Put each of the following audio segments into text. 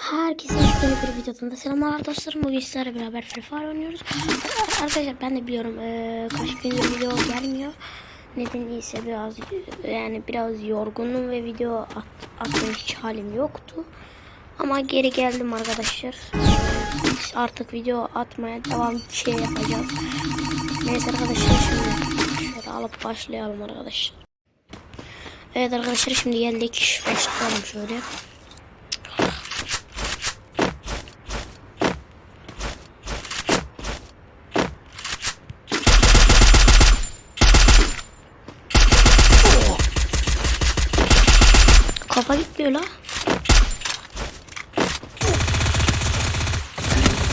Herkese yeni bir videodan da selamlar dostlarım. Bugün sizlerle beraber Free Fire oynuyoruz. Arkadaşlar ben de biliyorum eee kaç gündür video gelmiyor. Nedeni ise biraz yani biraz yorgunum ve video at, hiç halim yoktu. Ama geri geldim arkadaşlar. Artık video atmaya devam şey yapacağız. Neyse arkadaşlar şimdi şöyle alıp başlayalım arkadaşlar. Evet arkadaşlar şimdi geldik. Başlayalım şöyle. Kafa gitmiyor la.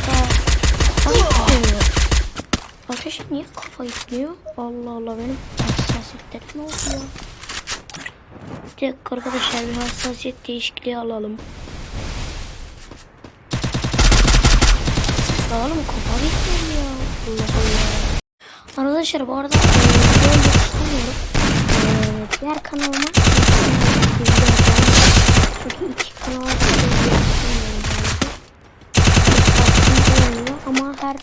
Kafa gitmiyor. Arkadaşlar niye kafa gitmiyor? Allah Allah benim hassasiyetlerim oldu ya? Dakika arkadaşlar bir hassasiyet değişikliği alalım. Ya Oğlum kafa gitmiyor ya. Allah Allah. Arkadaşlar bu arada. E, diğer kanalıma çünkü iki kanal ama her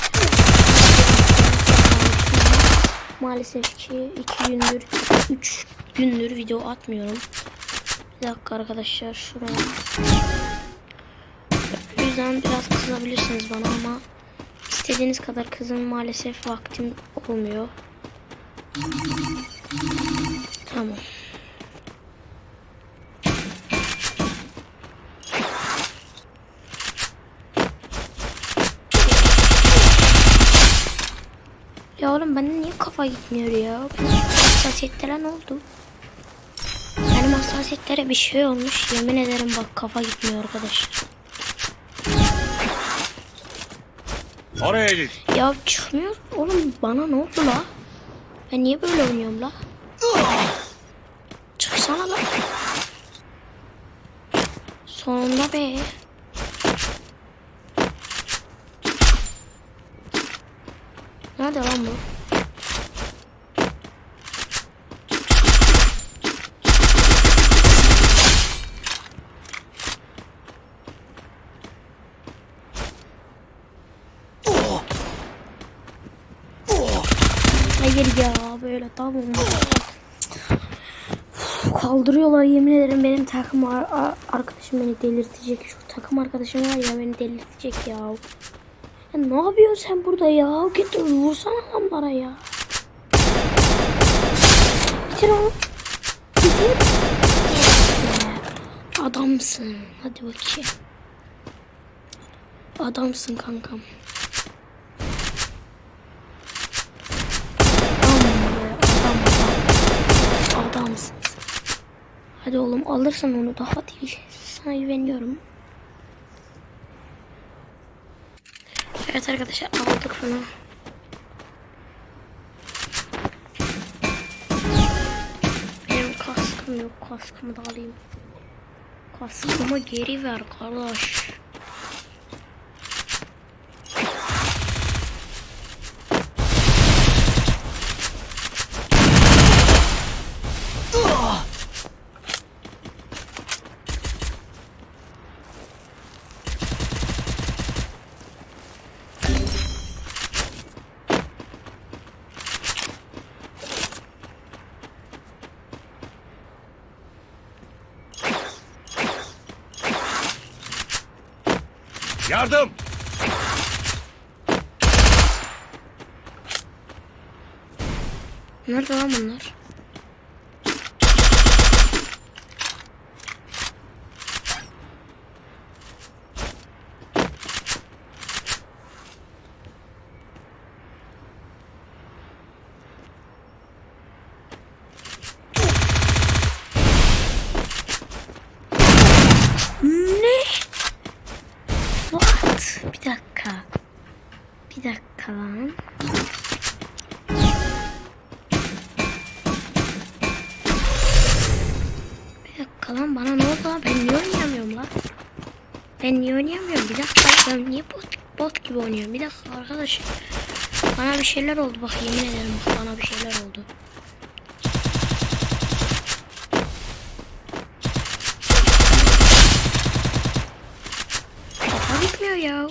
maalesef ki iki gündür üç gündür video atmıyorum. Bir dakika arkadaşlar şuraya. O yüzden biraz kızabilirsiniz bana ama istediğiniz kadar kızın maalesef vaktim olmuyor. Tamam. Ya oğlum bende niye kafa gitmiyor ya? Hassasiyetlere ne oldu? Benim hassasiyetlere bir şey olmuş. Yemin ederim bak kafa gitmiyor arkadaşlar. Oraya git. Ya çıkmıyor. Oğlum bana ne oldu la? Ben niye böyle oynuyorum la? Çıksana la. Sonunda be. Nerede lan bu? Hayır ya böyle tamam. Kaldırıyorlar yemin ederim benim takım ar- ar- arkadaşım beni delirtecek. Şu takım arkadaşım var ya beni delirtecek ya. Ya ne yapıyorsun sen burada ya? Git vursana adamlara ya. Bitir onu. Bitir. Adamsın. Hadi bakayım. Adamsın kankam. Adam adam, adam. Adamsın. Hadi oğlum alırsan onu daha değil. Sana güveniyorum. Evet arkadaşlar aldık bunu. Benim kaskım yok. Kaskımı da alayım. Kaskımı geri ver kardeş. Yardım. Nerede lan bunlar? Ne? What? Bir dakika. Bir dakika lan. Bir dakika lan bana ne oldu lan? Ben niye oynayamıyorum lan? Ben niye oynayamıyorum? Bir dakika ben niye bot, bot gibi oynuyorum? Bir dakika arkadaş. Bana bir şeyler oldu bak yemin ederim bak bana bir şeyler oldu. Bitmiyor ya.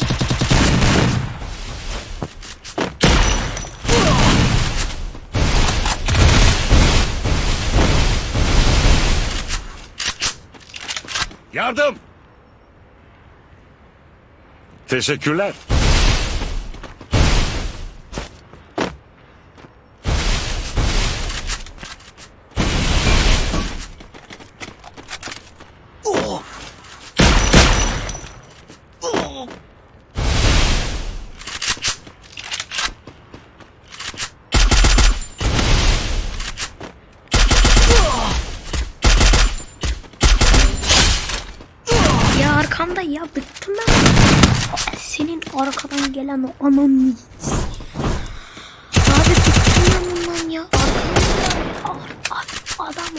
Yardım! Teşekkürler. Ya arkamda ya bıktım ben. Senin arkadan gelen o ananı. Abi bıktım ben bundan ya. Arkamda ya. Ar- adam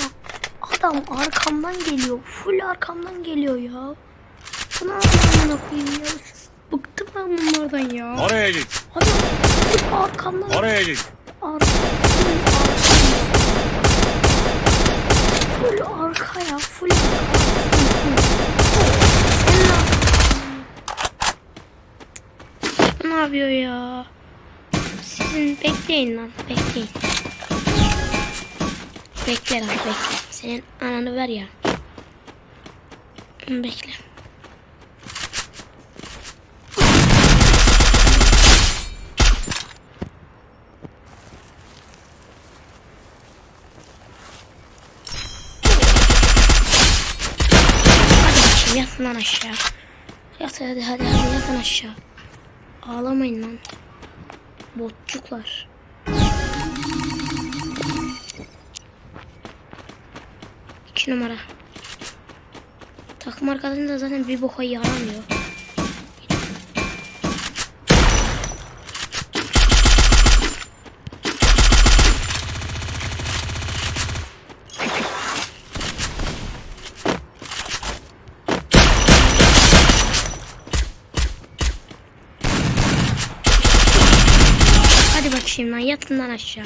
adam arkamdan geliyor. Full arkamdan geliyor ya. Bu ne yapayım koyayım ya. Bıktım ben bunlardan ya. Oraya git. Abi arkamdan. Oraya git. Arka, full arka. Full arka ya. Full arka. Senin arka. Ne yapıyor ya? Sizin bekleyin lan. Bekleyin. Bekle lan bekle. Senin ananı ver ya. Bekle. Yatın lan aşağı. Yat hadi hadi hadi yatın aşağı. Ağlamayın lan. Botçuklar. İki numara. Takım arkadaşın da zaten bir boka yaramıyor. Hadi bakayım lan yatın lan aşağı.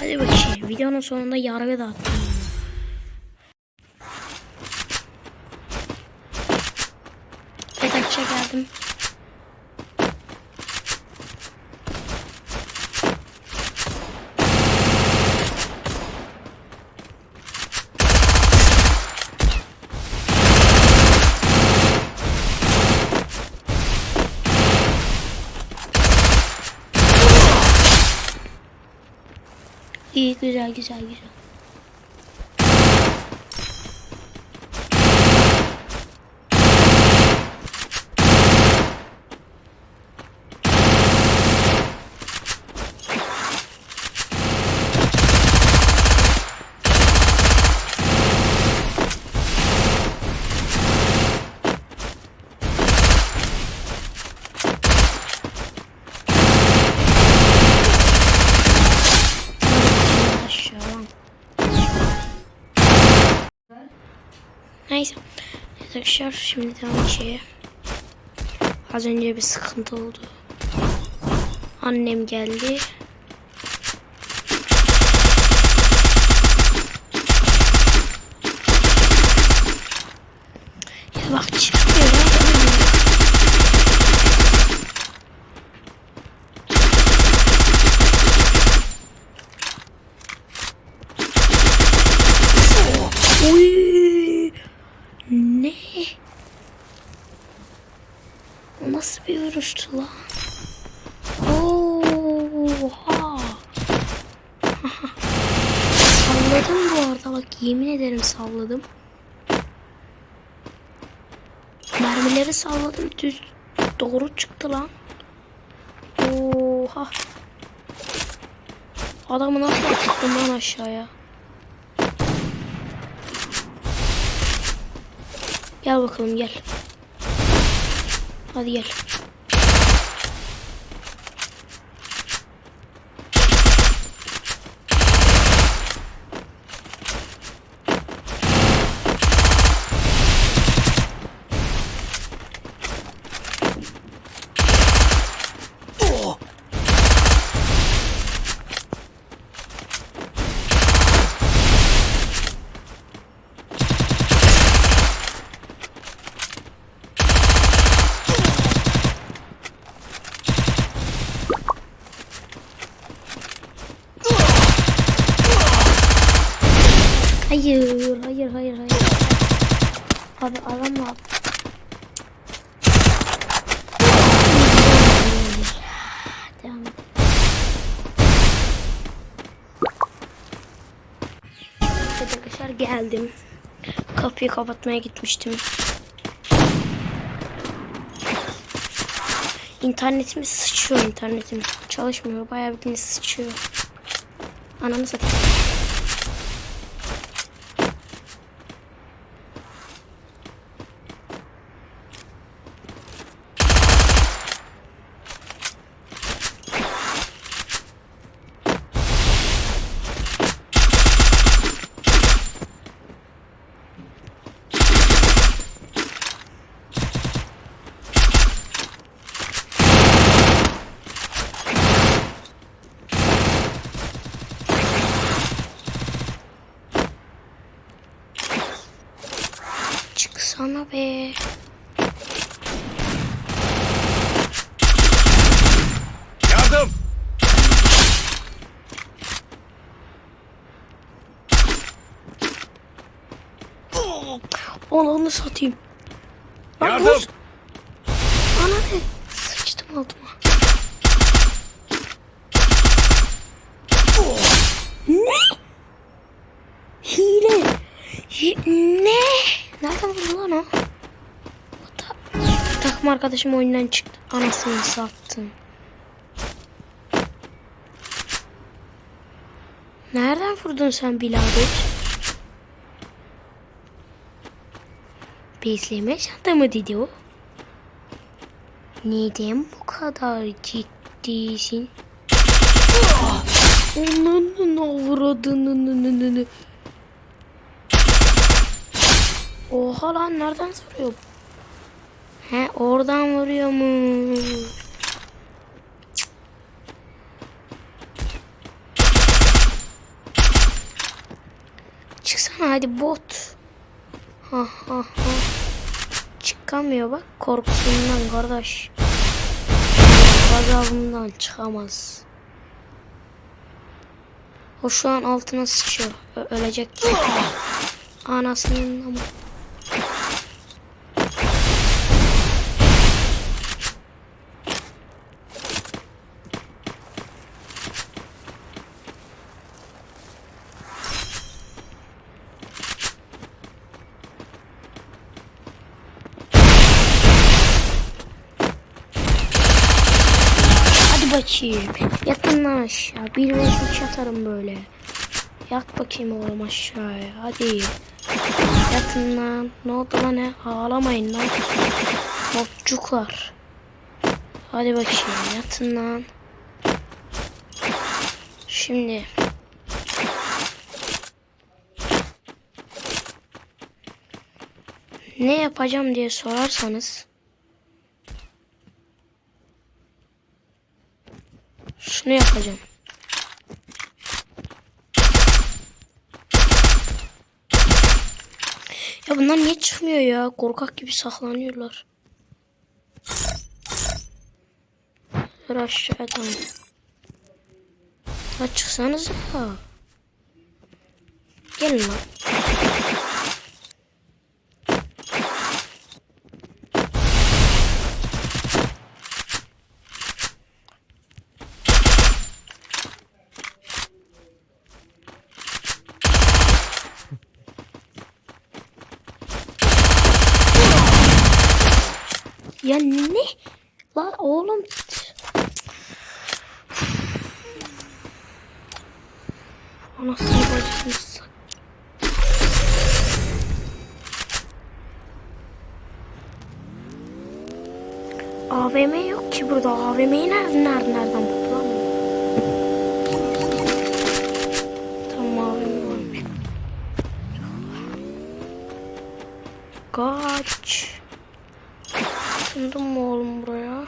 Hadi bakayım videonun sonunda yargı dağıttım. Evet aşağı geldim. İyi güzel güzel güzel. Aşağı lan. Neyse. Evet Arkadaşlar şimdi devam şeye. Az önce bir sıkıntı oldu. Annem geldi. Ya bak çıkmıyor. ya. Oy! Ne? O nasıl lan? Oha! salladım bu arada bak yemin ederim salladım. Mermileri salladım düz doğru çıktı lan. Oha! Adamı nasıl attım lan aşağıya? Gel bakalım gel. Hadi gel. Hayır, hayır, hayır, hayır. Abi adam var. Devam Arkadaşlar geldim. Kapıyı kapatmaya gitmiştim. İnternetimi sıçıyor internetim. Çalışmıyor. Bayağı bir sıçıyor. Ananı satayım. Be. Yardım! Onu satayım. Lan Yardım! vur. Ana ne? Sıçtım altıma. Ne? Hile. Hi- ne? Nereden vurdu lan o? O ta- takım arkadaşım oyundan çıktı. Anasını sattım. Nereden vurdun sen birader? Besleme çanta mı dedi o? Neden bu kadar ciddisin? Onun avradını. Oha lan nereden vuruyor? He oradan vuruyor mu? Çıksana hadi bot. Ha ha ha. Çıkamıyor bak korkusundan kardeş. Gazabından çıkamaz. O şu an altına sıçıyor. Ö- ölecek. Anasının ama. Hadi bakayım. Yatın lan aşağı. Bir ve üç atarım böyle. Yat bakayım oğlum aşağıya. Hadi. Yatın lan. Ne oldu lan ne? Ağlamayın lan. Mopcuklar. Hadi bakayım. Yatın lan. Şimdi. Ne yapacağım diye sorarsanız. Şunu yapacağım. Ya bunlar niye çıkmıyor ya? Korkak gibi saklanıyorlar. Ver aşağıdan. Ya çıksanız ya. Gelin lan. Ya ne? La oğlum. Anasını bacısını AVM yok ki burada. AVM'yi nereden nereden nereden buldu lan? Tamam AVM varmış. Kaç. Tuttun mu oğlum buraya?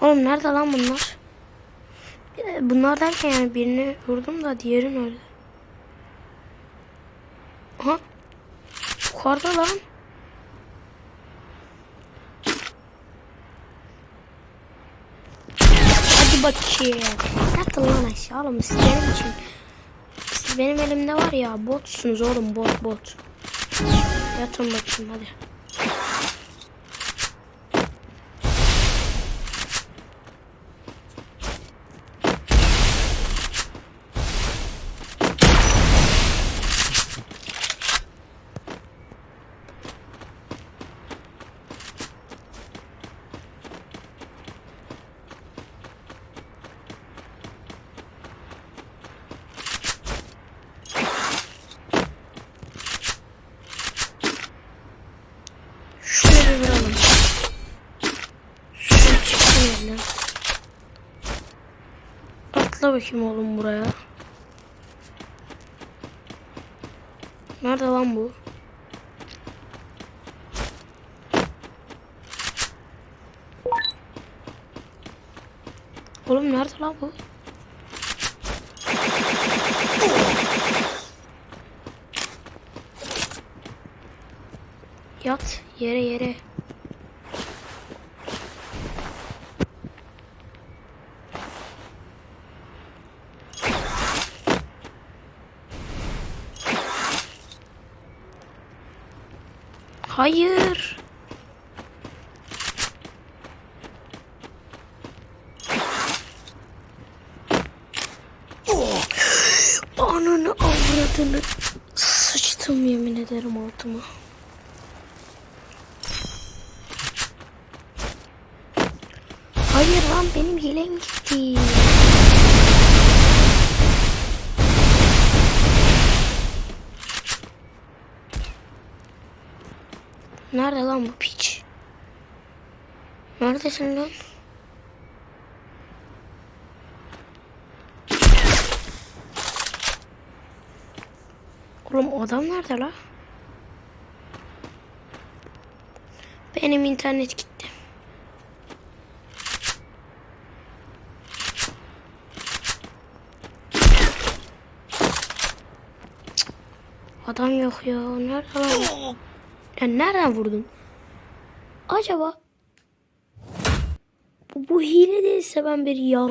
Oğlum nerede lan bunlar? Bunlar derken yani birini vurdum da diğeri nerede? Aha. Yukarıda lan. Hadi bakayım. Yatın lan aşağı oğlum siz benim için. Siz benim elimde var ya botsunuz oğlum bot bot. Yatın bakayım hadi. Şunu bir vuralım. Şunu çıksın elinden. Atla bakayım oğlum buraya. Nerede lan bu? Oğlum nerede lan bu? Yat yere yere. Hayır. Ananı avradını sıçtım yemin ederim altıma. Hayır lan benim yeleğim gitti. Nerede lan bu piç? Neredesin lan? Oğlum adam nerede la? Benim internet gitti. Adam yok ya. Nerede lan? Ya nereden vurdun? Acaba bu hile değilse ben bir yar